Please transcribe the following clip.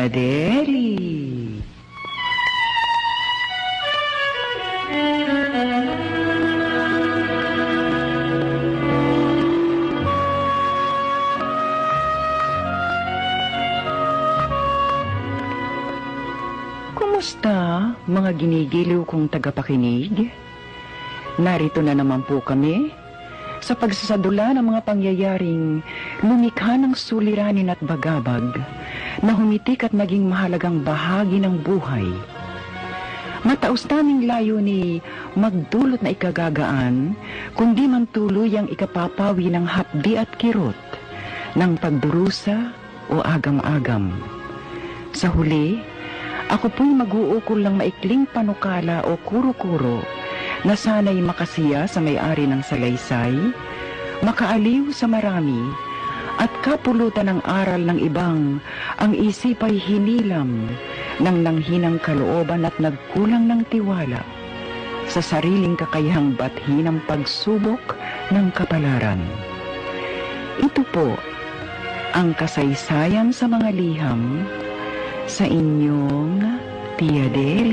Piadeli. Kumusta, mga ginigiliw kong tagapakinig? Narito na naman po kami sa pagsasadula ng mga pangyayaring lumikha ng suliranin at bagabag na humitik at naging mahalagang bahagi ng buhay. Mataos naming layo ni magdulot na ikagagaan, kundi man tuluyang ikapapawi ng hapdi at kirot ng pagdurusa o agam-agam. Sa huli, ako po'y mag-uukol ng maikling panukala o kuro-kuro na sana'y makasiya sa may-ari ng salaysay, makaaliw sa marami, at kapulutan ng aral ng ibang ang isip ay hinilam ng nanghinang kalooban at nagkulang ng tiwala sa sariling kakayahang bathi ng pagsubok ng kapalaran. Ito po ang kasaysayan sa mga liham sa inyong Piadeli.